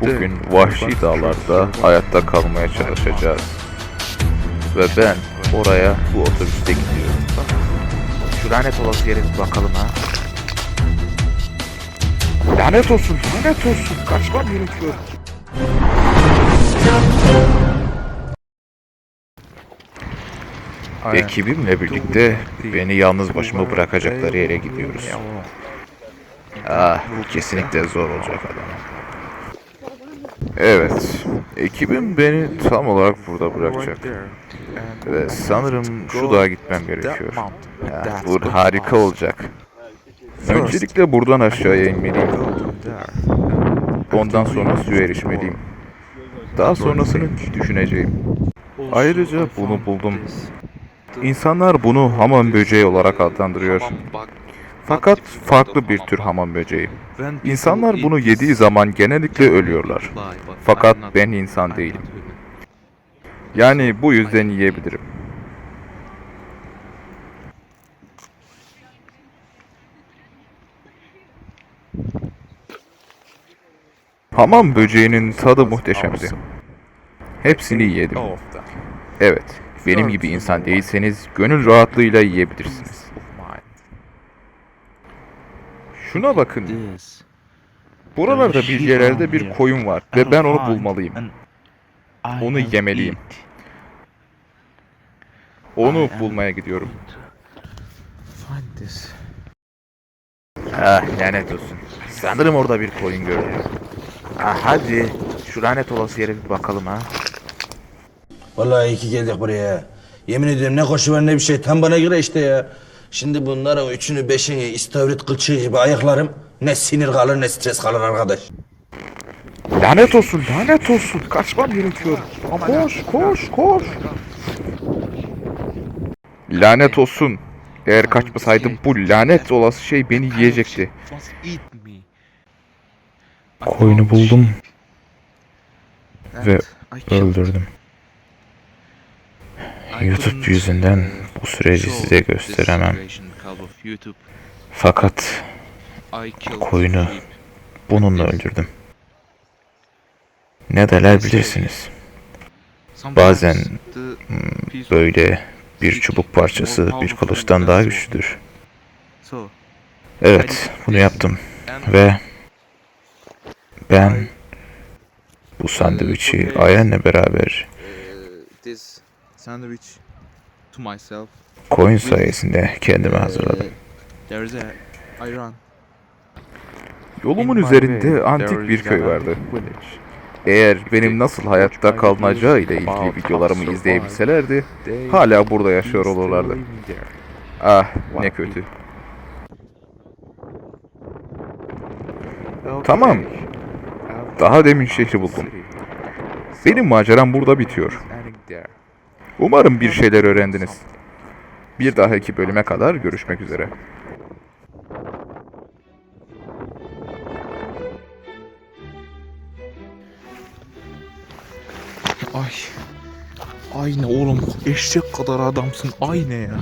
Bugün vahşi dağlarda hayatta kalmaya çalışacağız. Ve ben oraya bu otobüste gidiyorum. Şu lanet olası yere bir bakalım ha. Lanet olsun, lanet olsun. Kaçmam gerekiyor. Ekibimle birlikte beni yalnız başıma bırakacakları yere gidiyoruz. Ah, kesinlikle zor olacak adam. Evet, ekibim beni tam olarak burada bırakacak. Ve sanırım şu dağa gitmem gerekiyor. Ya, bu harika olacak. Öncelikle buradan aşağıya inmeliyim. Ondan sonra suya erişmeliyim. Daha sonrasını düşüneceğim. Ayrıca bunu buldum. İnsanlar bunu hamam böceği olarak adlandırıyor. Fakat farklı bir tür hamam böceği. İnsanlar bunu yediği zaman genellikle ölüyorlar. Fakat ben insan değilim. Yani bu yüzden yiyebilirim. Hamam böceğinin tadı muhteşemdi. Hepsini yedim. Evet, benim gibi insan değilseniz gönül rahatlığıyla yiyebilirsiniz. Şuna bakın. Buralarda bir yerlerde bir koyun var ve ben onu bulmalıyım. Onu yemeliyim. Onu bulmaya gidiyorum. Ah lanet olsun. Sanırım orada bir koyun gördüm. Ah hadi şu lanet olası yere bir bakalım ha. Vallahi iyi ki geldik buraya. Yemin ediyorum ne koşu var ne bir şey. Tam bana göre işte ya. Şimdi bunların üçünü beşini istavrit kılçığı gibi ayaklarım. Ne sinir kalır ne stres kalır arkadaş. Lanet olsun, lanet olsun. Kaçmam gerekiyor. Koş, koş, koş. Lanet olsun. Eğer kaçmasaydım bu lanet olası şey beni yiyecekti. Koyunu buldum ve öldürdüm. YouTube yüzünden bu süreci size gösteremem. Fakat koyunu bununla öldürdüm. Ne derler bilirsiniz. Bazen böyle bir çubuk parçası bir kılıçtan daha güçlüdür. Evet, bunu yaptım ve ben bu sandviçi Ayen'le beraber sandwich to myself. koyun sayesinde kendime hazırladım. There is a Iran. Yolumun üzerinde antik bir köy vardı. Eğer benim nasıl hayatta kalınacağı ile ilgili videolarımı izleyebilselerdi, hala burada yaşıyor olurlardı. Ah, ne kötü. Tamam, daha demin şehri buldum. Benim maceram burada bitiyor. Umarım bir şeyler öğrendiniz. Bir dahaki bölüme kadar görüşmek üzere. Ay. Ay ne oğlum eşek kadar adamsın ay ne ya.